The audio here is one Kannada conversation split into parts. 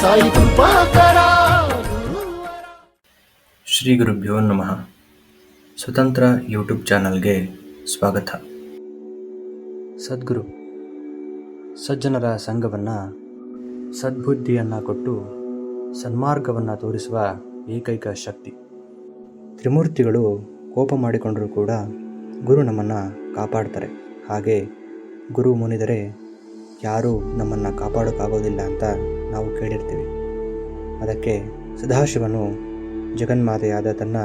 ಸಾಯಿ ಶ್ರೀ ಗುರುಭ್ಯೋ ನಮಃ. ಸ್ವತಂತ್ರ ಯೂಟ್ಯೂಬ್ ಚಾನಲ್ಗೆ ಸ್ವಾಗತ. ಸದ್ಗುರು, ಸಜ್ಜನರ ಸಂಘವನ್ನು ಸದ್ಬುದ್ಧಿಯನ್ನು ಕೊಟ್ಟು ಸನ್ಮಾರ್ಗವನ್ನು ತೋರಿಸುವ ಏಕೈಕ ಶಕ್ತಿ. ತ್ರಿಮೂರ್ತಿಗಳು ಕೋಪ ಮಾಡಿಕೊಂಡರೂ ಕೂಡ ಗುರು ನಮ್ಮನ್ನು ಕಾಪಾಡ್ತಾರೆ. ಹಾಗೆ ಗುರು ಮುನಿದರೆ ಯಾರೂ ನಮ್ಮನ್ನು ಕಾಪಾಡೋಕ್ಕಾಗೋದಿಲ್ಲ ಅಂತ ನಾವು ಕೇಳಿರ್ತೀವಿ. ಅದಕ್ಕೆ ಸದಾಶಿವನು ಜಗನ್ಮಾತೆಯಾದ ತನ್ನ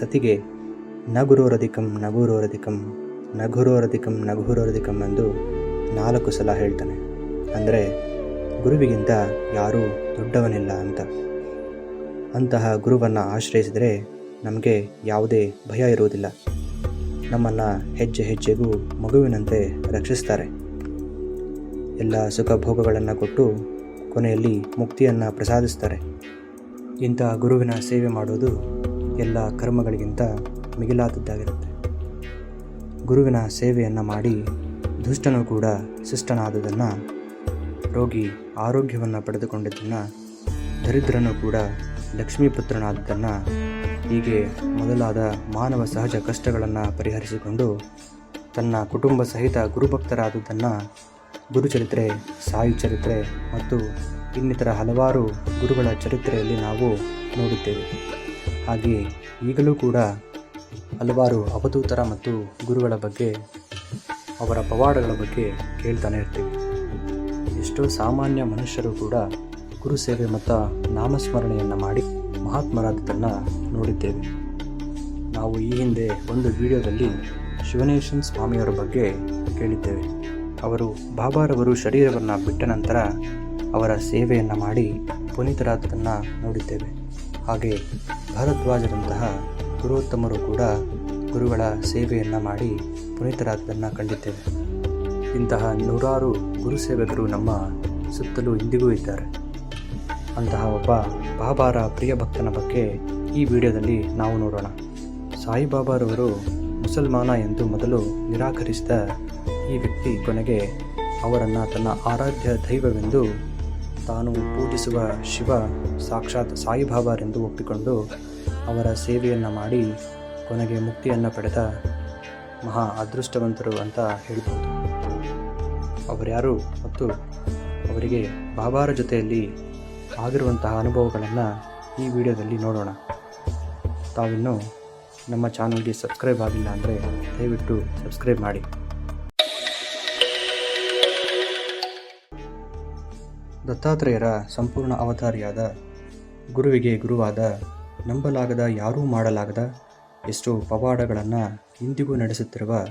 ಸತಿಗೆ, ನಗುರೋರಧಿಕಂ ನಗುರೋರಧಿಕಂ ನಗುರೋರಧಿಕಂ ನಗುರೋರಧಿಕಂ ಎಂದು ನಾಲ್ಕು ಸಲ ಹೇಳ್ತಾನೆ. ಅಂದರೆ, ಗುರುವಿಗಿಂತ ಯಾರೂ ದೊಡ್ಡವನಿಲ್ಲ ಅಂತ. ಅಂತಹ ಗುರುವನ್ನು ಆಶ್ರಯಿಸಿದರೆ ನಮಗೆ ಯಾವುದೇ ಭಯ ಇರುವುದಿಲ್ಲ ನಮ್ಮನ್ನು ಹೆಜ್ಜೆ ಹೆಜ್ಜೆಗೂ ಮಗುವಿನಂತೆ ರಕ್ಷಿಸ್ತಾರೆ. ಎಲ್ಲ ಸುಖ ಭೋಗಗಳನ್ನು ಕೊಟ್ಟು ಕೊನೆಯಲ್ಲಿ ಮುಕ್ತಿಯನ್ನು ಪ್ರಸಾದಿಸ್ತಾರೆ. ಇಂಥ ಗುರುವಿನ ಸೇವೆ ಮಾಡುವುದು ಎಲ್ಲ ಕರ್ಮಗಳಿಗಿಂತ ಮಿಗಿಲಾದದ್ದಾಗಿರುತ್ತೆ. ಗುರುವಿನ ಸೇವೆಯನ್ನು ಮಾಡಿ ದುಷ್ಟನು ಕೂಡ ಶಿಷ್ಟನಾದುದನ್ನು, ರೋಗಿ ಆರೋಗ್ಯವನ್ನು ಪಡೆದುಕೊಂಡಿದ್ದನ್ನು, ದರಿದ್ರನು ಕೂಡ ಲಕ್ಷ್ಮೀಪುತ್ರನಾದದ್ದನ್ನು, ಹೀಗೆ ಮೊದಲಾದ ಮಾನವ ಸಹಜ ಕಷ್ಟಗಳನ್ನು ಪರಿಹರಿಸಿಕೊಂಡು ತನ್ನ ಕುಟುಂಬ ಸಹಿತ ಗುರುಭಕ್ತರಾದದ್ದನ್ನು ಗುರುಚರಿತ್ರೆ, ಸಾಯಿ ಚರಿತ್ರೆ ಮತ್ತು ಇನ್ನಿತರ ಹಲವಾರು ಗುರುಗಳ ಚರಿತ್ರೆಯಲ್ಲಿ ನಾವು ನೋಡಿದ್ದೇವೆ. ಹಾಗೆಯೇ ಈಗಲೂ ಕೂಡ ಹಲವಾರು ಅವಧೂತರ ಮತ್ತು ಗುರುಗಳ ಬಗ್ಗೆ, ಅವರ ಪವಾಡಗಳ ಬಗ್ಗೆ ಕೇಳ್ತಾನೆ ಇರ್ತೀವಿ. ಎಷ್ಟೋ ಸಾಮಾನ್ಯ ಮನುಷ್ಯರು ಕೂಡ ಗುರು ಸೇವೆ ಮತ್ತು ನಾಮಸ್ಮರಣೆಯನ್ನು ಮಾಡಿ ಮಹಾತ್ಮರಾದದನ್ನು ನೋಡಿದ್ದೇವೆ. ನಾವು ಈ ಹಿಂದೆ ಒಂದು ವಿಡಿಯೋದಲ್ಲಿ ಶಿವನೇಶನ್ ಸ್ವಾಮಿಯವರ ಬಗ್ಗೆ ಕೇಳಿದ್ದೇವೆ. ಅವರು ಬಾಬಾರವರು ಶರೀರವನ್ನು ಬಿಟ್ಟ ನಂತರ ಅವರ ಸೇವೆಯನ್ನು ಮಾಡಿ ಪುನೀತರಾದದನ್ನು ನೋಡಿದ್ದೇವೆ. ಹಾಗೆ ಭಾರದ್ವಾಜರಂತಹ ಗುರುತ್ತಮರು ಕೂಡ ಗುರುಗಳ ಸೇವೆಯನ್ನು ಮಾಡಿ ಪುನೀತರಾದದನ್ನು ಕಂಡಿದ್ದೇವೆ. ಇಂತಹ ನೂರಾರು ಗುರು ಸೇವಕರು ನಮ್ಮ ಸುತ್ತಲೂ ಇಂದಿಗೂ ಇದ್ದಾರೆ. ಅಂತಹ ಒಬ್ಬ ಬಾಬಾರ ಪ್ರಿಯ ಭಕ್ತನ ಬಗ್ಗೆ ಈ ವಿಡಿಯೋದಲ್ಲಿ ನಾವು ನೋಡೋಣ. ಸಾಯಿಬಾಬಾರವರು ಮುಸಲ್ಮಾನ ಎಂದು ಮೊದಲು ನಿರಾಕರಿಸಿದ ಈ ವ್ಯಕ್ತಿ ಕೊನೆಗೆ ಅವರನ್ನು ತನ್ನ ಆರಾಧ್ಯ ದೈವವೆಂದು ತಾನು ಪೂಜಿಸುವ ಶಿವ ಸಾಕ್ಷಾತ್ ಸಾಯಿಬಾಬಾರೆಂದು ಒಪ್ಪಿಕೊಂಡು ಅವರ ಸೇವೆಯನ್ನು ಮಾಡಿ ಕೊನೆಗೆ ಮುಕ್ತಿಯನ್ನು ಪಡೆದ ಮಹಾ ಅದೃಷ್ಟವಂತರು ಅಂತ ಹೇಳ್ಬೋದು. ಅವರ್ಯಾರು ಮತ್ತು ಅವರಿಗೆ ಬಾಬಾರ ಜೊತೆಯಲ್ಲಿ ಆಗಿರುವಂತಹ ಅನುಭವಗಳನ್ನು ಈ ವಿಡಿಯೋದಲ್ಲಿ ನೋಡೋಣ. ತಾವಿನ್ನೂ ನಮ್ಮ ಚಾನಲ್ಗೆ ಸಬ್ಸ್ಕ್ರೈಬ್ ಆಗಿಲ್ಲ ಅಂದರೆ ದಯವಿಟ್ಟು ಸಬ್ಸ್ಕ್ರೈಬ್ ಮಾಡಿ. ದತ್ತಾತ್ರೇಯರ ಸಂಪೂರ್ಣ ಅವತಾರಿಯಾದ ಗುರುವಿಗೆ ಗುರುವಾದ ನಂಬಲಾಗದ ಯಾರೂ ಮಾಡಲಾಗದ ಎಷ್ಟೋ ಪವಾಡಗಳನ್ನು ಇಂದಿಗೂ ನಡೆಸುತ್ತಿರುವ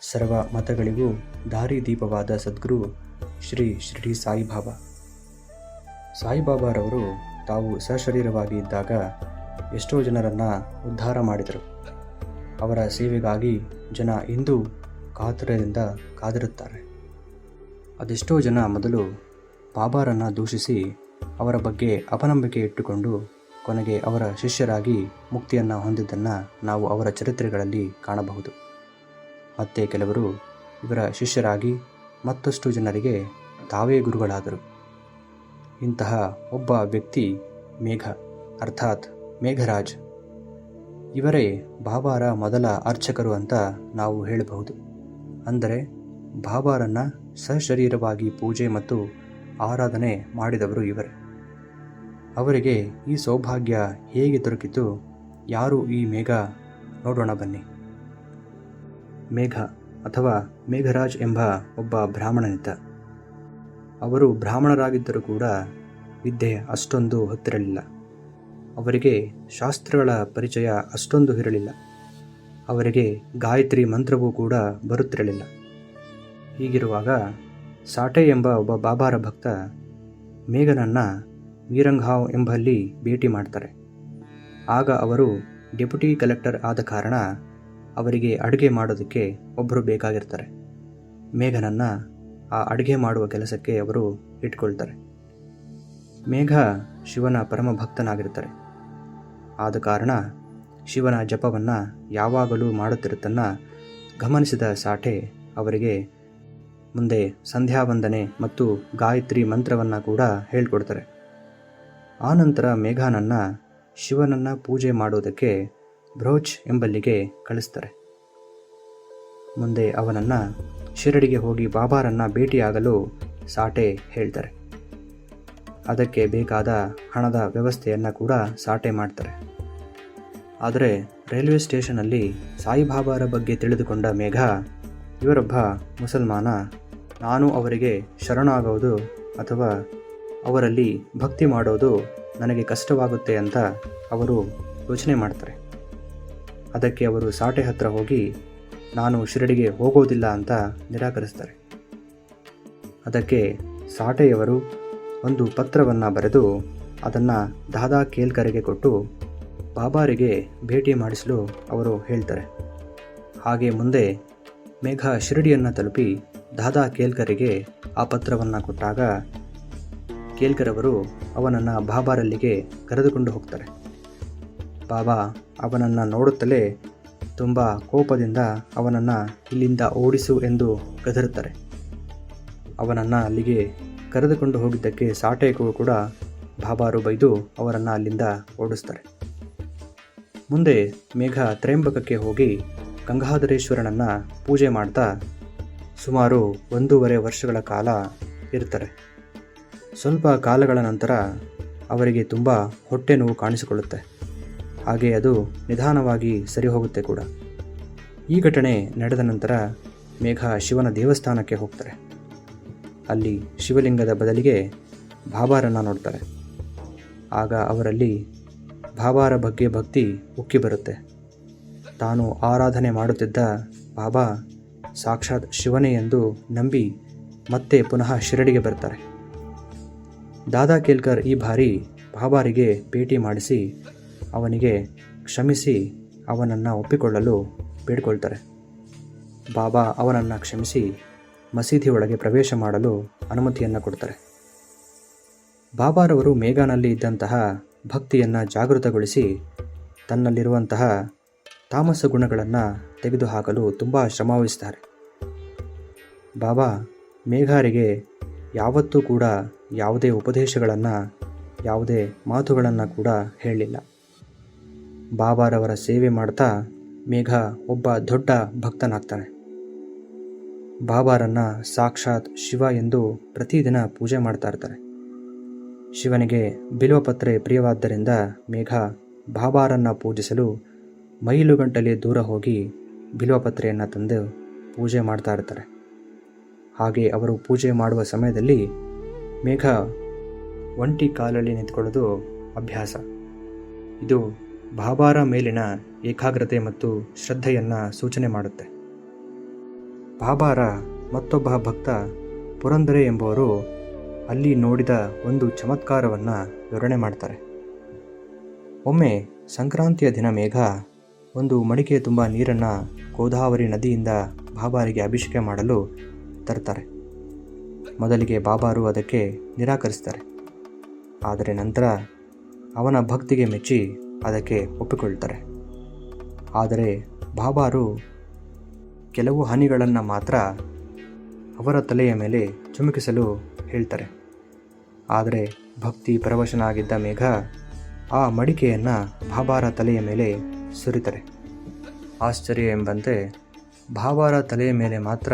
ಸರ್ವ ಮತಗಳಿಗೂ ದಾರಿದೀಪವಾದ ಸದ್ಗುರು ಶ್ರೀ ಶ್ರೀ ಸಾಯಿಬಾಬಾ. ಸಾಯಿಬಾಬಾರವರು ತಾವು ಸಶರೀರವಾಗಿ ಇದ್ದಾಗ ಎಷ್ಟೋ ಜನರನ್ನು ಉದ್ಧಾರ ಮಾಡಿದರು. ಅವರ ಸೇವೆಗಾಗಿ ಜನ ಇಂದು ಕಾತುರದಿಂದ ಕಾದಿರುತ್ತಾರೆ. ಅದೆಷ್ಟೋ ಜನ ಮೊದಲು ಬಾಬಾರನ್ನು ದೂಷಿಸಿ ಅವರ ಬಗ್ಗೆ ಅಪನಂಬಿಕೆ ಇಟ್ಟುಕೊಂಡು ಕೊನೆಗೆ ಅವರ ಶಿಷ್ಯರಾಗಿ ಮುಕ್ತಿಯನ್ನು ಹೊಂದಿದ್ದನ್ನು ನಾವು ಅವರ ಚರಿತ್ರೆಗಳಲ್ಲಿ ಕಾಣಬಹುದು. ಮತ್ತೆ ಕೆಲವರು ಇವರ ಶಿಷ್ಯರಾಗಿ ಮತ್ತಷ್ಟು ಜನರಿಗೆ ತಾವೇ ಗುರುಗಳಾದರು. ಇಂತಹ ಒಬ್ಬ ವ್ಯಕ್ತಿ ಮೇಘ, ಅರ್ಥಾತ್ ಮೇಘರಾಜ್. ಇವರೇ ಬಾಬಾರ ಮೊದಲ ಅರ್ಚಕರು ಅಂತ ನಾವು ಹೇಳಬಹುದು. ಅಂದರೆ ಬಾಬಾರನ್ನು ಸಶರೀರವಾಗಿ ಪೂಜೆ ಮತ್ತು ಆರಾಧನೆ ಮಾಡಿದವರು ಇವರೇ. ಅವರಿಗೆ ಈ ಸೌಭಾಗ್ಯ ಹೇಗೆ ದೊರಕಿತು? ಯಾರು ಈ ಮೇಘ? ನೋಡೋಣ ಬನ್ನಿ. ಮೇಘ ಅಥವಾ ಮೇಘರಾಜ್ ಎಂಬ ಒಬ್ಬ ಬ್ರಾಹ್ಮಣನಿದ್ದ. ಅವರು ಬ್ರಾಹ್ಮಣರಾಗಿದ್ದರೂ ಕೂಡ ವಿದ್ಯೆ ಅಷ್ಟೊಂದು ಹೊತ್ತಿರಲಿಲ್ಲ. ಅವರಿಗೆ ಶಾಸ್ತ್ರಗಳ ಪರಿಚಯ ಅಷ್ಟೊಂದು ಇರಲಿಲ್ಲ. ಅವರಿಗೆ ಗಾಯತ್ರಿ ಮಂತ್ರವೂ ಕೂಡ ಬರುತ್ತಿರಲಿಲ್ಲ. ಹೀಗಿರುವಾಗ ಸಾಟೆ ಎಂಬ ಒಬ್ಬ ಬಾಬಾರ ಭಕ್ತ ಮೇಘನನ್ನು ವೀರಂಗಾವ್ ಎಂಬಲ್ಲಿ ಭೇಟಿ ಮಾಡ್ತಾರೆ. ಆಗ ಅವರು ಡೆಪ್ಯೂಟಿ ಕಲೆಕ್ಟರ್ ಆದ ಕಾರಣ ಅವರಿಗೆ ಅಡುಗೆ ಮಾಡೋದಕ್ಕೆ ಒಬ್ಬರು ಬೇಕಾಗಿರ್ತಾರೆ. ಮೇಘನನ್ನು ಆ ಅಡುಗೆ ಮಾಡುವ ಕೆಲಸಕ್ಕೆ ಅವರು ಇಟ್ಕೊಳ್ತಾರೆ. ಮೇಘ ಶಿವನ ಪರಮ ಭಕ್ತನಾಗಿರ್ತಾರೆ. ಆದ ಕಾರಣ ಶಿವನ ಜಪವನ್ನು ಯಾವಾಗಲೂ ಮಾಡುತ್ತಿರುತ್ತನ್ನು ಗಮನಿಸಿದ ಸಾಠೆ ಅವರಿಗೆ ಮುಂದೆ ಸಂಧ್ಯಾ ವಂದನೆ ಮತ್ತು ಗಾಯತ್ರಿ ಮಂತ್ರವನ್ನು ಕೂಡ ಹೇಳ್ಕೊಡ್ತಾರೆ. ಆನಂತರ ಮೇಘಾನನ್ನು ಶಿವನನ್ನು ಪೂಜೆ ಮಾಡೋದಕ್ಕೆ ಬ್ರೋಚ್ ಎಂಬಲ್ಲಿಗೆ ಕಳಿಸ್ತಾರೆ. ಮುಂದೆ ಅವನನ್ನು ಶಿರಡಿಗೆ ಹೋಗಿ ಬಾಬಾರನ್ನು ಭೇಟಿಯಾಗಲು ಸಾಟೆ ಹೇಳ್ತಾರೆ. ಅದಕ್ಕೆ ಬೇಕಾದ ಹಣದ ವ್ಯವಸ್ಥೆಯನ್ನು ಕೂಡ ಸಾಟೆ ಮಾಡ್ತಾರೆ. ಆದರೆ ರೈಲ್ವೆ ಸ್ಟೇಷನಲ್ಲಿ ಸಾಯಿಬಾಬಾರ ಬಗ್ಗೆ ತಿಳಿದುಕೊಂಡ ಮೇಘ ಇವರೊಬ್ಬ ಮುಸಲ್ಮಾನ, ನಾನು ಅವರಿಗೆ ಶರಣಾಗೋದು ಅಥವಾ ಅವರಲ್ಲಿ ಭಕ್ತಿ ಮಾಡೋದು ನನಗೆ ಕಷ್ಟವಾಗುತ್ತೆ ಅಂತ ಅವರು ಯೋಚನೆ ಮಾಡ್ತಾರೆ. ಅದಕ್ಕೆ ಅವರು ಸಾಟೆ ಹತ್ರ ಹೋಗಿ, ನಾನು ಶಿರಡಿಗೆ ಹೋಗೋದಿಲ್ಲ ಅಂತ ನಿರಾಕರಿಸ್ತಾರೆ. ಅದಕ್ಕೆ ಸಾಟೆಯವರು ಒಂದು ಪತ್ರವನ್ನು ಬರೆದು ಅದನ್ನು ದಾದಾ ಕೇಲ್ಕರಿಗೆ ಕೊಟ್ಟು ಬಾಬಾರಿಗೆ ಭೇಟಿ ಮಾಡಿಸಲು ಅವರು ಹೇಳ್ತಾರೆ. ಹಾಗೆ ಮುಂದೆ ಮೇಘ ಶಿರಡಿಯನ್ನು ತಲುಪಿ ದಾದಾ ಕೇಲ್ಕರಿಗೆ ಆ ಪತ್ರವನ್ನು ಕೊಟ್ಟಾಗ ಕೇಲ್ಕರವರು ಅವನನ್ನು ಬಾಬಾರಲ್ಲಿಗೆ ಕರೆದುಕೊಂಡು ಹೋಗ್ತಾರೆ. ಬಾಬಾ ಅವನನ್ನು ನೋಡುತ್ತಲೇ ತುಂಬ ಕೋಪದಿಂದ ಅವನನ್ನು ಇಲ್ಲಿಂದ ಓಡಿಸು ಎಂದು ಗದರುತ್ತಾರೆ. ಅವನನ್ನು ಅಲ್ಲಿಗೆ ಕರೆದುಕೊಂಡು ಹೋಗಿದ್ದಕ್ಕೆ ಸಾಟೇಕು ಕೂಡ ಬಾಬಾರು ಬೈದು ಅವರನ್ನು ಅಲ್ಲಿಂದ ಓಡಿಸ್ತಾರೆ. ಮುಂದೆ ಮೇಘ ತ್ರಯಂಬಕಕ್ಕೆ ಹೋಗಿ ಗಂಗಾಧರೇಶ್ವರನನ್ನು ಪೂಜೆ ಮಾಡ್ತಾ ಸುಮಾರು ಒಂದೂವರೆ ವರ್ಷಗಳ ಕಾಲ ಇರ್ತಾರೆ. ಸ್ವಲ್ಪ ಕಾಲಗಳ ನಂತರ ಅವರಿಗೆ ತುಂಬ ಹೊಟ್ಟೆ ನೋವು ಕಾಣಿಸಿಕೊಳ್ಳುತ್ತೆ. ಹಾಗೆ ಅದು ನಿಧಾನವಾಗಿ ಸರಿ ಹೋಗುತ್ತೆ ಕೂಡ. ಈ ಘಟನೆ ನಡೆದ ನಂತರ ಮೇಘ ಶಿವನ ದೇವಸ್ಥಾನಕ್ಕೆ ಹೋಗ್ತಾರೆ. ಅಲ್ಲಿ ಶಿವಲಿಂಗದ ಬದಲಿಗೆ ಬಾಬಾರನ್ನು ನೋಡ್ತಾರೆ. ಆಗ ಅವರಲ್ಲಿ ಬಾಬಾರ ಬಗ್ಗೆ ಭಕ್ತಿ ಉಕ್ಕಿ ಬರುತ್ತೆ. ತಾನು ಆರಾಧನೆ ಮಾಡುತ್ತಿದ್ದ ಬಾಬಾ ಸಾಕ್ಷಾತ್ ಶಿವನೇ ಎಂದು ನಂಬಿ ಮತ್ತೆ ಪುನಃ ಶಿರಡಿಗೆ ಬರ್ತಾರೆ. ದಾದಾ ಕೇಲ್ಕರ್ ಈ ಬಾರಿ ಬಾಬಾರಿಗೆ ಭೇಟಿ ಮಾಡಿಸಿ ಅವನಿಗೆ ಕ್ಷಮಿಸಿ ಅವನನ್ನು ಒಪ್ಪಿಕೊಳ್ಳಲು ಬೇಡಿಕೊಳ್ತಾರೆ. ಬಾಬಾ ಅವನನ್ನು ಕ್ಷಮಿಸಿ ಮಸೀದಿ ಒಳಗೆ ಪ್ರವೇಶ ಮಾಡಲು ಅನುಮತಿಯನ್ನು ಕೊಡ್ತಾರೆ. ಬಾಬಾರವರು ಮೇಘಾನಲ್ಲಿ ಇದ್ದಂತಹ ಭಕ್ತಿಯನ್ನು ಜಾಗೃತಗೊಳಿಸಿ ತನ್ನಲ್ಲಿರುವಂತಹ ತಾಮಸ ಗುಣಗಳನ್ನು ತೆಗೆದುಹಾಕಲು ತುಂಬ ಶ್ರಮವಹಿಸ್ತಾರೆ. ಬಾಬಾ, ಮೇಘಾರಿಗೆ ಯಾವತ್ತೂ ಕೂಡ ಯಾವುದೇ ಉಪದೇಶಗಳನ್ನು, ಯಾವುದೇ ಮಾತುಗಳನ್ನು ಕೂಡ ಹೇಳಲಿಲ್ಲ. ಬಾಬಾರವರ ಸೇವೆ ಮಾಡ್ತಾ ಮೇಘ ಒಬ್ಬ ದೊಡ್ಡ ಭಕ್ತನಾಗ್ತಾನೆ. ಬಾಬಾರನ್ನು ಸಾಕ್ಷಾತ್ ಶಿವ ಎಂದು ಪ್ರತಿದಿನ ಪೂಜೆ ಮಾಡ್ತಾ ಇರ್ತಾರೆ. ಶಿವನಿಗೆ ಬಿಲ್ವಪತ್ರೆ ಪ್ರಿಯವಾದ್ದರಿಂದ ಮೇಘ ಬಾಬಾರನ್ನು ಪೂಜಿಸಲು ಮೈಲುಗಂಟಲೆ ದೂರ ಹೋಗಿ ಬಿಲ್ವಪತ್ರೆಯನ್ನು ತಂದು ಪೂಜೆ ಮಾಡ್ತಾ ಇರ್ತಾರೆ. ಹಾಗೆ ಅವರು ಪೂಜೆ ಮಾಡುವ ಸಮಯದಲ್ಲಿ ಮೇಘ ಒಂಟಿ ಕಾಲಲ್ಲಿ ನಿಂತ್ಕೊಳ್ಳೋದು ಅಭ್ಯಾಸ. ಇದು ಬಾಬಾರ ಮೇಲಿನ ಏಕಾಗ್ರತೆ ಮತ್ತು ಶ್ರದ್ಧೆಯನ್ನು ಸೂಚನೆ ಮಾಡುತ್ತೆ. ಬಾಬಾರ ಮತ್ತೊಬ್ಬ ಭಕ್ತ ಪುರಂದರೆ ಎಂಬುವರು ಅಲ್ಲಿ ನೋಡಿದ ಒಂದು ಚಮತ್ಕಾರವನ್ನು ವಿವರಣೆ ಮಾಡ್ತಾರೆ. ಒಮ್ಮೆ ಸಂಕ್ರಾಂತಿಯ ದಿನ ಮೇಘ ಒಂದು ಮಡಿಕೆ ತುಂಬ ನೀರನ್ನು ಗೋದಾವರಿ ನದಿಯಿಂದ ಬಾಬಾರಿಗೆ ಅಭಿಷೇಕ ಮಾಡಲು ತರ್ತಾರೆ. ಮೊದಲಿಗೆ ಬಾಬಾರು ಅದಕ್ಕೆ ನಿರಾಕರಿಸ್ತಾರೆ. ಆದರೆ ನಂತರ ಅವನ ಭಕ್ತಿಗೆ ಮೆಚ್ಚಿ ಅದಕ್ಕೆ ಒಪ್ಪಿಕೊಳ್ತಾರೆ. ಆದರೆ ಬಾಬಾರು ಕೆಲವು ಹನಿಗಳನ್ನು ಮಾತ್ರ ಅವರ ತಲೆಯ ಮೇಲೆ ಚುಮುಕಿಸಲು ಹೇಳ್ತಾರೆ. ಆದರೆ ಭಕ್ತಿ ಪರವಶನಾಗಿದ್ದ ಮೇಘ ಆ ಮಡಿಕೆಯನ್ನು ಬಾಬಾರ ತಲೆಯ ಮೇಲೆ ಸುರಿತಾರೆ. ಆಶ್ಚರ್ಯ ಎಂಬಂತೆ ಭಾಬಾರ ತಲೆಯ ಮೇಲೆ ಮಾತ್ರ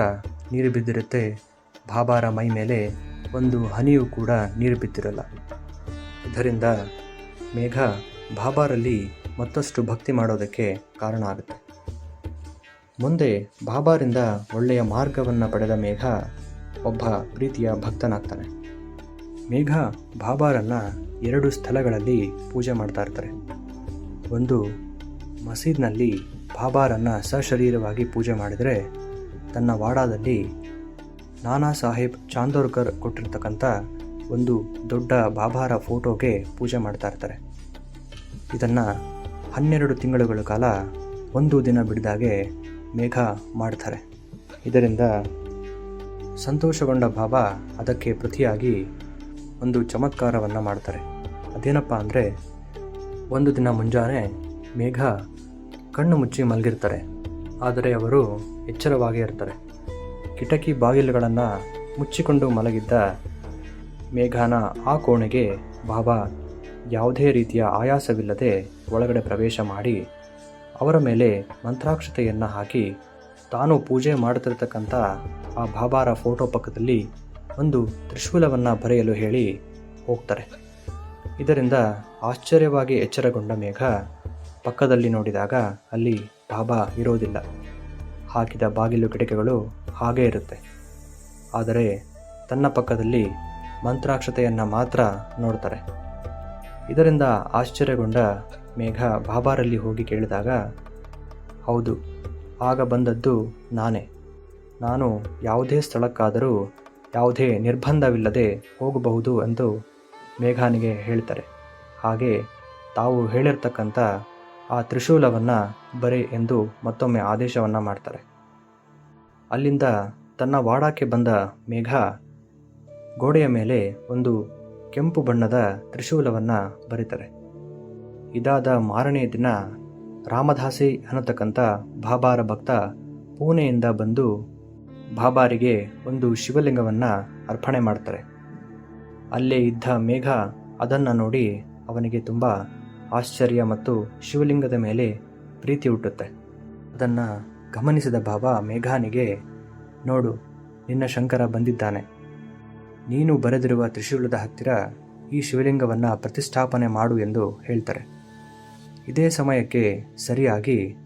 ನೀರು ಬಿದ್ದಿರುತ್ತೆ. ಭಾಬಾರ ಮೈ ಮೇಲೆ ಒಂದು ಹನಿಯೂ ಕೂಡ ನೀರು ಬಿದ್ದಿರಲ್ಲ. ಇದರಿಂದ ಮೇಘ ಬಾಬಾರಲ್ಲಿ ಮತ್ತಷ್ಟು ಭಕ್ತಿ ಮಾಡೋದಕ್ಕೆ ಕಾರಣ ಆಗುತ್ತೆ. ಮುಂದೆ ಬಾಬಾರಿಂದ ಒಳ್ಳೆಯ ಮಾರ್ಗವನ್ನು ಪಡೆದ ಮೇಘ ಒಬ್ಬ ಪ್ರೀತಿಯ ಭಕ್ತನಾಗ್ತಾನೆ. ಮೇಘ ಬಾಬಾರನ್ನು ಎರಡು ಸ್ಥಳಗಳಲ್ಲಿ ಪೂಜೆ ಮಾಡ್ತಾ ಇರ್ತಾರೆ. ಒಂದು ಮಸೀದ್ನಲ್ಲಿ ಬಾಬಾರನ್ನು ಸಶರೀರವಾಗಿ ಪೂಜೆ ಮಾಡಿದರೆ ತನ್ನ ವಾಡಾದಲ್ಲಿ ನಾನಾ ಸಾಹೇಬ್ ಚಾಂದೋರ್ಕರ್ ಕೊಟ್ಟಿರ್ತಕ್ಕಂಥ ಒಂದು ದೊಡ್ಡ ಬಾಬಾರ ಫೋಟೋಗೆ ಪೂಜೆ ಮಾಡ್ತಾ ಇರ್ತಾರೆ. ಇದನ್ನು ಹನ್ನೆರಡು ತಿಂಗಳುಗಳ ಕಾಲ ಒಂದು ದಿನ ಬಿಡಿದಾಗೆ ಮೇಘ ಮಾಡ್ತಾರೆ. ಇದರಿಂದ ಸಂತೋಷಗೊಂಡ ಬಾಬಾ ಅದಕ್ಕೆ ಪ್ರತಿಯಾಗಿ ಒಂದು ಚಮತ್ಕಾರವನ್ನು ಮಾಡ್ತಾರೆ. ಅದೇನಪ್ಪ ಅಂದರೆ ಒಂದು ದಿನ ಮುಂಜಾನೆ ಮೇಘ ಕಣ್ಣು ಮುಚ್ಚಿ ಮಲಗಿರ್ತಾರೆ. ಆದರೆ ಅವರು ಎಚ್ಚರವಾಗಿ ಇರ್ತಾರೆ. ಕಿಟಕಿ ಬಾಗಿಲುಗಳನ್ನು ಮುಚ್ಚಿಕೊಂಡು ಮಲಗಿದ್ದ ಮೇಘಾನ ಆ ಕೋಣೆಗೆ, ಬಾಬಾ, ಯಾವುದೇ ರೀತಿಯ ಆಯಾಸವಿಲ್ಲದೆ ಒಳಗಡೆ ಪ್ರವೇಶ ಮಾಡಿ. ಅವರ ಮೇಲೆ ಮಂತ್ರಾಕ್ಷತೆಯನ್ನು ಹಾಕಿ. ತಾನು ಪೂಜೆ ಮಾಡುತ್ತಿರತಕ್ಕಂಥ ಆ ಬಾಬಾರ ಫೋಟೋ ಪಕ್ಕದಲ್ಲಿ ಒಂದು ತ್ರಿಶೂಲವನ್ನು ಬರೆಯಲು ಹೇಳಿ ಹೋಗ್ತಾರೆ. ಇದರಿಂದ ಆಶ್ಚರ್ಯವಾಗಿ ಎಚ್ಚರಗೊಂಡ ಮೇಘ ಪಕ್ಕದಲ್ಲಿ ನೋಡಿದಾಗ ಅಲ್ಲಿ ಬಾಬಾ ಇರೋದಿಲ್ಲ. ಹಾಕಿದ ಬಾಗಿಲು ಕಿಟಕಿಗಳು ಹಾಗೇ ಇರುತ್ತೆ. ಆದರೆ ತನ್ನ ಪಕ್ಕದಲ್ಲಿ ಮಂತ್ರಾಕ್ಷತೆಯನ್ನು ಮಾತ್ರ ನೋಡ್ತಾರೆ. ಇದರಿಂದ ಆಶ್ಚರ್ಯಗೊಂಡ ಮೇಘ ಬಾಬಾರಲ್ಲಿ ಹೋಗಿ ಕೇಳಿದಾಗ, ಹೌದು, ಆಗ ಬಂದದ್ದು ನಾನೇ. ನಾನು ಯಾವುದೇ ಸ್ಥಳಕ್ಕಾದರೂ ಯಾವುದೇ ನಿರ್ಬಂಧವಿಲ್ಲದೆ ಹೋಗಬಹುದು ಎಂದು ಮೇಘಾನಿಗೆ ಹೇಳ್ತಾರೆ. ಹಾಗೆ ತಾವು ಹೇಳಿರ್ತಕ್ಕಂಥ ಆ ತ್ರಿಶೂಲವನ್ನು ಬರಿ ಎಂದು ಮತ್ತೊಮ್ಮೆ ಆದೇಶವನ್ನು ಮಾಡ್ತಾರೆ. ಅಲ್ಲಿಂದ ತನ್ನ ವಾಡಾಕ್ಕೆ ಬಂದ ಮೇಘ ಗೋಡೆಯ ಮೇಲೆ ಒಂದು ಕೆಂಪು ಬಣ್ಣದ ತ್ರಿಶೂಲವನ್ನು ಬರೀತಾರೆ. ಇದಾದ ಮಾರನೆಯ ದಿನ ರಾಮದಾಸಿ ಅನ್ನತಕ್ಕಂಥ ಬಾಬಾರ ಭಕ್ತ ಪೂನೆಯಿಂದ ಬಂದು ಬಾಬಾರಿಗೆ ಒಂದು ಶಿವಲಿಂಗವನ್ನು ಅರ್ಪಣೆ ಮಾಡ್ತಾರೆ. ಅಲ್ಲೇ ಇದ್ದ ಮೇಘ ಅದನ್ನು ನೋಡಿ ಅವನಿಗೆ ತುಂಬ ಆಶ್ಚರ್ಯ ಮತ್ತು ಶಿವಲಿಂಗದ ಮೇಲೆ ಪ್ರೀತಿ ಹುಟ್ಟುತ್ತೆ. ಅದನ್ನು ಗಮನಿಸಿದ ಬಾಬಾ ಮೇಘಾನಿಗೆ, ನೋಡು, ನಿನ್ನ ಶಂಕರ ಬಂದಿದ್ದಾನೆ. ನೀನು ಬರೆದಿರುವ ತ್ರಿಶೂಲದ ಹತ್ತಿರ ಈ ಶಿವಲಿಂಗವನ್ನು ಪ್ರತಿಷ್ಠಾಪನೆ ಮಾಡು ಎಂದು ಹೇಳ್ತಾರೆ. ಇದೇ ಸಮಯಕ್ಕೆ ಸರಿಯಾಗಿ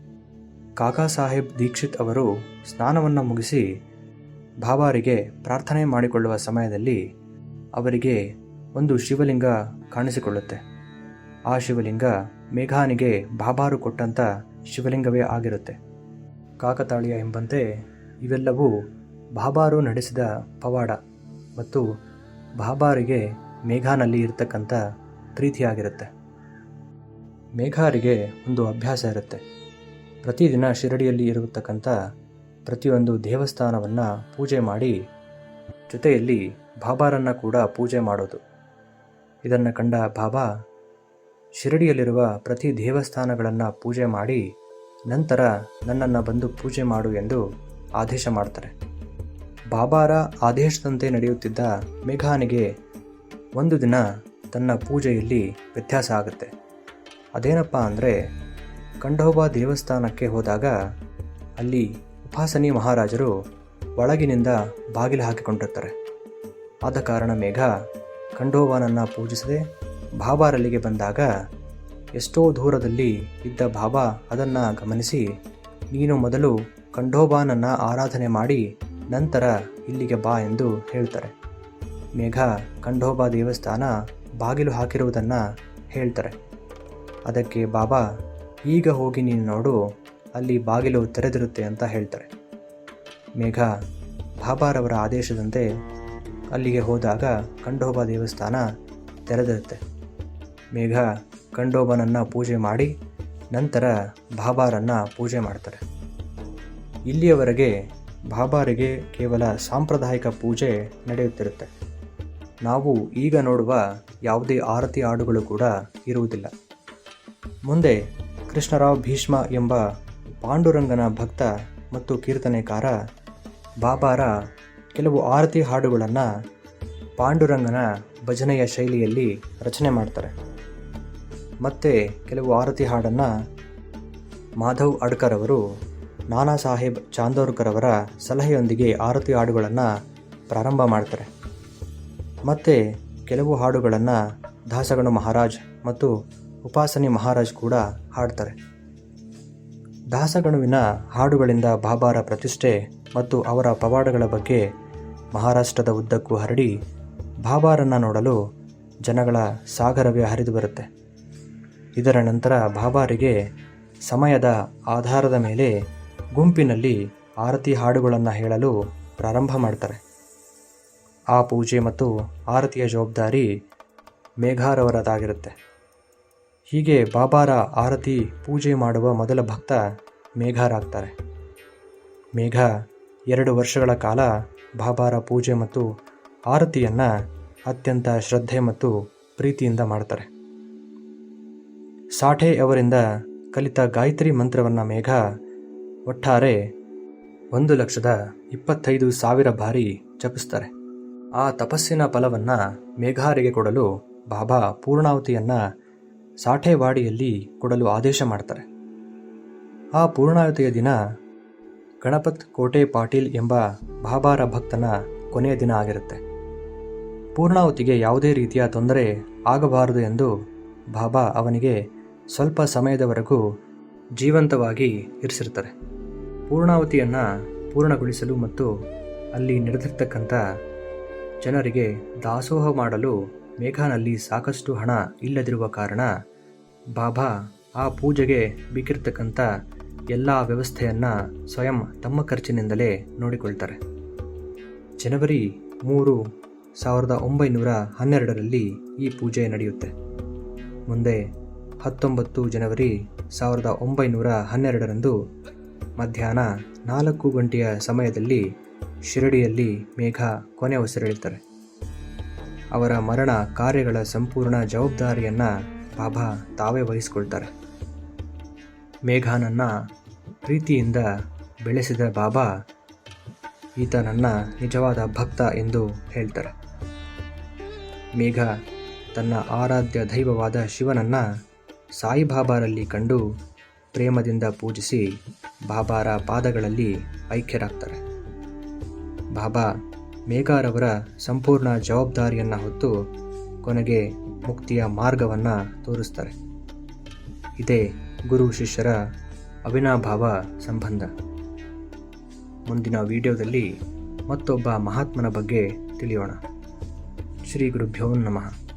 ಕಾಕಾ ಸಾಹೇಬ್ ದೀಕ್ಷಿತ್ ಅವರು ಸ್ನಾನವನ್ನು ಮುಗಿಸಿ ಬಾಬಾರಿಗೆ ಪ್ರಾರ್ಥನೆ ಮಾಡಿಕೊಳ್ಳುವ ಸಮಯದಲ್ಲಿ ಅವರಿಗೆ ಒಂದು ಶಿವಲಿಂಗ ಕಾಣಿಸಿಕೊಳ್ಳುತ್ತೆ. ಆ ಶಿವಲಿಂಗ ಮೇಘಾನಿಗೆ ಬಾಬಾರು ಕೊಟ್ಟಂಥ ಶಿವಲಿಂಗವೇ ಆಗಿರುತ್ತೆ. ಕಾಕತಾಳೀಯ ಎಂಬಂತೆ ಇವೆಲ್ಲವೂ ಬಾಬಾರು ನಡೆಸಿದ ಪವಾಡ ಮತ್ತು ಬಾಬಾರಿಗೆ ಮೇಘಾನಲ್ಲಿ ಇರತಕ್ಕಂಥ ಪ್ರೀತಿಯಾಗಿರುತ್ತೆ. ಮೇಘಾರಿಗೆ ಒಂದು ಅಭ್ಯಾಸ ಇರುತ್ತೆ. ಪ್ರತಿದಿನ ಶಿರಡಿಯಲ್ಲಿ ಇರತಕ್ಕಂಥ ಪ್ರತಿಯೊಂದು ದೇವಸ್ಥಾನವನ್ನು ಪೂಜೆ ಮಾಡಿ ಜೊತೆಯಲ್ಲಿ ಬಾಬಾರನ್ನು ಕೂಡ ಪೂಜೆ ಮಾಡೋದು. ಇದನ್ನು ಕಂಡ ಬಾಬಾ ಶಿರಡಿಯಲ್ಲಿರುವ ಪ್ರತಿ ದೇವಸ್ಥಾನಗಳನ್ನು ಪೂಜೆ ಮಾಡಿ ನಂತರ ನನ್ನನ್ನು ಬಂದು ಪೂಜೆ ಮಾಡು ಎಂದು ಆದೇಶ ಮಾಡ್ತಾರೆ. ಬಾಬಾರ ಆದೇಶದಂತೆ ನಡೆಯುತ್ತಿದ್ದ ಮೇಘಾನಿಗೆ ಒಂದು ದಿನ ತನ್ನ ಪೂಜೆಯಲ್ಲಿ ವ್ಯತ್ಯಾಸ ಆಗುತ್ತೆ. ಅದೇನಪ್ಪ ಅಂದರೆ ಕಂಡೋಬಾ ದೇವಸ್ಥಾನಕ್ಕೆ ಹೋದಾಗ ಅಲ್ಲಿ ಉಪಾಸನಿ ಮಹಾರಾಜರು ಒಳಗಿನಿಂದ ಬಾಗಿಲು ಹಾಕಿಕೊಂಡಿರ್ತಾರೆ. ಆದ ಕಾರಣ ಮೇಘ ಖಂಡೋಬಾನನ್ನು ಪೂಜಿಸದೆ ಬಾಬಾರಲ್ಲಿಗೆ ಬಂದಾಗ ಎಷ್ಟೋ ದೂರದಲ್ಲಿ ಇದ್ದ ಬಾಬಾ ಅದನ್ನು ಗಮನಿಸಿ, ನೀನು ಮೊದಲು ಖಂಡೋಬಾನನ್ನು ಆರಾಧನೆ ಮಾಡಿ, ನಂತರ ಇಲ್ಲಿಗೆ ಬಾ ಎಂದು ಹೇಳ್ತಾರೆ. ಮೇಘ ಖಂಡೋಬಾ ದೇವಸ್ಥಾನ ಬಾಗಿಲು ಹಾಕಿರುವುದನ್ನು ಹೇಳ್ತಾರೆ. ಅದಕ್ಕೆ ಬಾಬಾ, ಈಗ ಹೋಗಿ ನೀನು ನೋಡು, ಅಲ್ಲಿ ಬಾಗಿಲು ತೆರೆದಿರುತ್ತೆ ಅಂತ ಹೇಳ್ತಾರೆ. ಮೇಘ ಬಾಬಾರವರ ಆದೇಶದಂತೆ ಅಲ್ಲಿಗೆ ಹೋದಾಗ ಖಂಡೋಬಾ ದೇವಸ್ಥಾನ ತೆರೆದಿರುತ್ತೆ. ಮೇಘ ಕಂಡೋಬನನ್ನು ಪೂಜೆ ಮಾಡಿ ನಂತರ ಬಾಬಾರನ್ನು ಪೂಜೆ ಮಾಡ್ತಾರೆ. ಇಲ್ಲಿಯವರೆಗೆ ಬಾಬಾರಿಗೆ ಕೇವಲ ಸಾಂಪ್ರದಾಯಿಕ ಪೂಜೆ ನಡೆಯುತ್ತಿರುತ್ತೆ. ನಾವು ಈಗ ನೋಡುವ ಯಾವುದೇ ಆರತಿ ಹಾಡುಗಳು ಕೂಡ ಇರುವುದಿಲ್ಲ. ಮುಂದೆ ಕೃಷ್ಣರಾವ್ ಭೀಷ್ಮ ಎಂಬ ಪಾಂಡುರಂಗನ ಭಕ್ತ ಮತ್ತು ಕೀರ್ತನೆಕಾರ ಬಾಬಾರ ಕೆಲವು ಆರತಿ ಹಾಡುಗಳನ್ನು ಪಾಂಡುರಂಗನ ಭಜನೆಯ ಶೈಲಿಯಲ್ಲಿ ರಚನೆ ಮಾಡ್ತಾರೆ. ಮತ್ತೆ ಕೆಲವು ಆರತಿ ಹಾಡನ್ನು ಮಾಧವ್ ಅಡ್ಕರ್ ಅವರು ನಾನಾ ಸಾಹೇಬ್ ಚಾಂದೋರ್ಕರ್ ಅವರ ಸಲಹೆಯೊಂದಿಗೆ ಆರತಿ ಹಾಡುಗಳನ್ನು ಪ್ರಾರಂಭ ಮಾಡ್ತಾರೆ. ಮತ್ತು ಕೆಲವು ಹಾಡುಗಳನ್ನು ದಾಸಗಣ ಮಹಾರಾಜ್ ಮತ್ತು ಉಪಾಸನಿ ಮಹಾರಾಜ್ ಕೂಡ ಹಾಡ್ತಾರೆ. ದಾಸಗಣುವಿನ ಹಾಡುಗಳಿಂದ ಬಾಬಾರ ಪ್ರತಿಷ್ಠೆ ಮತ್ತು ಅವರ ಪವಾಡಗಳ ಬಗ್ಗೆ ಮಹಾರಾಷ್ಟ್ರದ ಉದ್ದಕ್ಕೂ ಹರಡಿ, ಬಾಬಾರನ್ನು ನೋಡಲು ಜನಗಳ ಸಾಗರವೇ ಹರಿದು ಬರುತ್ತೆ. ಇದರ ನಂತರ ಬಾಬಾರಿಗೆ ಸಮಯದ ಆಧಾರದ ಮೇಲೆ ಗುಂಪಿನಲ್ಲಿ ಆರತಿ ಹಾಡುಗಳನ್ನು ಹೇಳಲು ಪ್ರಾರಂಭ ಮಾಡ್ತಾರೆ. ಆ ಪೂಜೆ ಮತ್ತು ಆರತಿಯ ಜವಾಬ್ದಾರಿ ಮೇಘಾರವರದಾಗಿರುತ್ತೆ. ಹೀಗೆ ಬಾಬಾರ ಆರತಿ ಪೂಜೆ ಮಾಡುವ ಮೊದಲ ಭಕ್ತ ಮೇಘಾರಾಗ್ತಾರೆ ಮೇಘ ಎರಡು ವರ್ಷಗಳ ಕಾಲ ಬಾಬಾರ ಪೂಜೆ ಮತ್ತು ಆರತಿಯನ್ನು ಅತ್ಯಂತ ಶ್ರದ್ಧೆ ಮತ್ತು ಪ್ರೀತಿಯಿಂದ ಮಾಡ್ತಾರೆ. ಸಾಠೆ ಅವರಿಂದ ಕಲಿತ ಗಾಯತ್ರಿ ಮಂತ್ರವನ್ನು ಮೇಘ ಒಟ್ಟಾರೆ ಒಂದು ಲಕ್ಷದ ಇಪ್ಪತ್ತೈದು ಸಾವಿರ ಬಾರಿ ಜಪಿಸ್ತಾರೆ. ಆ ತಪಸ್ಸಿನ ಫಲವನ್ನು ಮೇಘಾರಿಗೆ ಕೊಡಲು ಬಾಬಾ ಪೂರ್ಣಾವತಿಯನ್ನು ಸಾಠೇವಾಡಿಯಲ್ಲಿ ಕೊಡಲು ಆದೇಶ ಮಾಡ್ತಾರೆ. ಆ ಪೂರ್ಣಾವತಿಯ ದಿನ ಗಣಪತ್ ಕೋಟೆ ಪಾಟೀಲ್ ಎಂಬ ಬಾಬಾರ ಭಕ್ತನ ಕೊನೆಯ ದಿನ ಆಗಿರುತ್ತೆ. ಪೂರ್ಣಾವತಿಗೆ ಯಾವುದೇ ರೀತಿಯ ತೊಂದರೆ ಆಗಬಾರದು ಎಂದು ಬಾಬಾ ಅವನಿಗೆ ಸ್ವಲ್ಪ ಸಮಯದವರೆಗೂ ಜೀವಂತವಾಗಿ ಇರಿಸಿರ್ತಾರೆ ಪೂರ್ಣಾವತಿಯನ್ನು ಪೂರ್ಣಗೊಳಿಸಲು ಮತ್ತು ಅಲ್ಲಿ ನಡೆದಿರ್ತಕ್ಕಂಥ ಜನರಿಗೆ ದಾಸೋಹ ಮಾಡಲು ಮೇಘಾನಲ್ಲಿ ಸಾಕಷ್ಟು ಹಣ ಇಲ್ಲದಿರುವ ಕಾರಣ ಬಾಬಾ ಆ ಪೂಜೆಗೆ ಬೇಕಿರ್ತಕ್ಕಂಥ ಎಲ್ಲ ವ್ಯವಸ್ಥೆಯನ್ನು ಸ್ವಯಂ ತಮ್ಮ ಖರ್ಚಿನಿಂದಲೇ ನೋಡಿಕೊಳ್ತಾರೆ. ಜನವರಿ ಮೂರು ಸಾವಿರದ ಒಂಬೈನೂರ ಹನ್ನೆರಡರಲ್ಲಿ ಈ ಪೂಜೆ ನಡೆಯುತ್ತೆ. ಮುಂದೆ ಹತ್ತೊಂಬತ್ತು ಜನವರಿ ಸಾವಿರದ ಒಂಬೈನೂರ ಹನ್ನೆರಡರಂದು ಮಧ್ಯಾಹ್ನ ನಾಲ್ಕು ಗಂಟೆಯ ಸಮಯದಲ್ಲಿ ಶಿರಡಿಯಲ್ಲಿ ಮೇಘ ಕೊನೆ ಉಸಿರೆಳಿತಾರೆ ಅವರ ಮರಣ ಕಾರ್ಯಗಳ ಸಂಪೂರ್ಣ ಜವಾಬ್ದಾರಿಯನ್ನು ಬಾಬಾ ತಾವೇ ವಹಿಸಿಕೊಳ್ತಾರೆ. ಮೇಘಾನನ್ನು ಪ್ರೀತಿಯಿಂದ ಬೆಳೆಸಿದ ಬಾಬಾ ಈತ ನನ್ನ ನಿಜವಾದ ಭಕ್ತ ಎಂದು ಹೇಳ್ತಾರೆ. ಮೇಘ ತನ್ನ ಆರಾಧ್ಯ ದೈವವಾದ ಶಿವನನ್ನ ಸಾಯಿಬಾಬಾರಲ್ಲಿ ಕಂಡು ಪ್ರೇಮದಿಂದ ಪೂಜಿಸಿ ಬಾಬಾರ ಪಾದಗಳಲ್ಲಿ ಐಕ್ಯರಾಗ್ತಾರೆ. ಬಾಬಾ ಮೇಘಾರವರ ಸಂಪೂರ್ಣ ಜವಾಬ್ದಾರಿಯನ್ನು ಹೊತ್ತು ಕೊನೆಗೆ ಮುಕ್ತಿಯ ಮಾರ್ಗವನ್ನು ತೋರಿಸ್ತಾರೆ. ಇದೇ ಗುರು ಶಿಷ್ಯರ ಅವಿನಾಭಾವ ಸಂಬಂಧ. ಮುಂದಿನ ವಿಡಿಯೋದಲ್ಲಿ ಮತ್ತೊಬ್ಬ ಮಹಾತ್ಮನ ಬಗ್ಗೆ ತಿಳಿಯೋಣ. ಶ್ರೀ ಗುರುಭ್ಯೋ ನಮಃ.